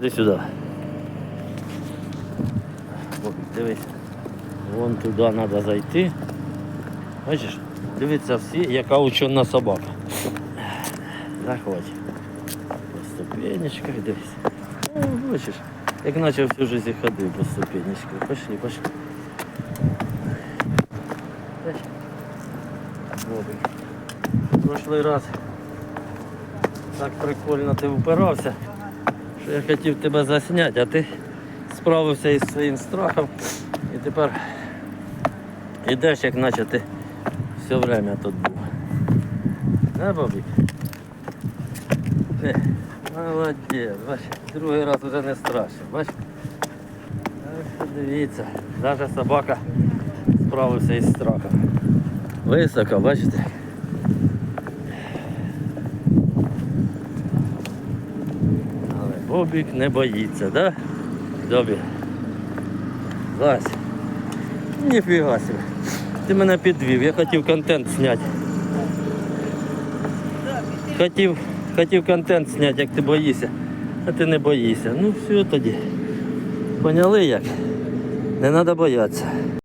Іди сюди. Дивись. Вон туди треба зайти. Бачиш, дивіться всі, яка учена собака. Заходь. По ступенечках дивись. О, бачиш, як наче всю життя ходив по ступенечках. Пошли, пошли. В прошлий раз так прикольно ти впирався, що я хотів тебе засняти, а ти справився із своїм страхом і тепер йдеш, як наче ти все время тут був. Да, Бобік? Е, Молодець, бач, другий раз вже не страшно, бач? Дивіться, навіть собака справився із страхом. Високо, бачите? Бобік не боїться, да? Добі. Зась. Ніфіга собі. Ти мене підвів, я хотів контент зняти. Хотів, хотів контент зняти, як ти боїшся, а ти не боїшся. Ну все тоді. Поняли як? Не треба боятися.